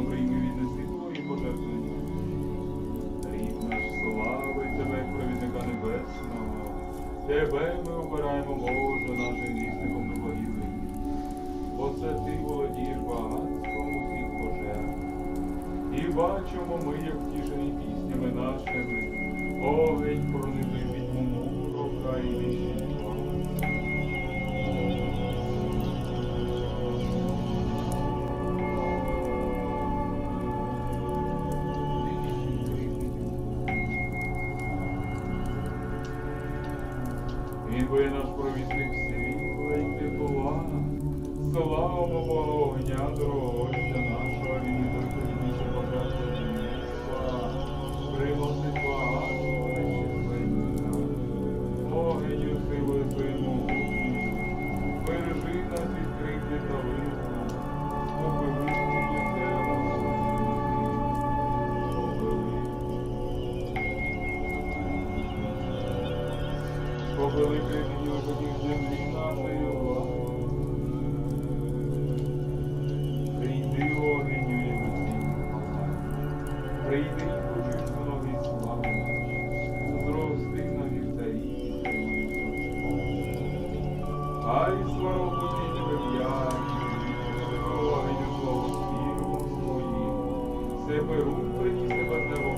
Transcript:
добре і вільності твої пожертвування. Рід наш славить тебе, провідника небесного. Тебе ми обираємо, Боже, нашим вісником добровільним. Бо це ти володієш багатством усіх пожертв. І бачимо ми, як втішені піснями нашими, огень пронижає. Він би наш провідник світла й тепла, слава огня дорогоця нашого, він і докорінніше бажати міста, приносить багатство нещасливця, огеню силою своєму, бережи нас від По великій днюванні землі влади. Прийди огеню і Прийди і почуй ноги слави наші, на вівтарі. Ай, сварогуді тебе в'яні, огеню славу свіру своїм, себе рук приніс тебе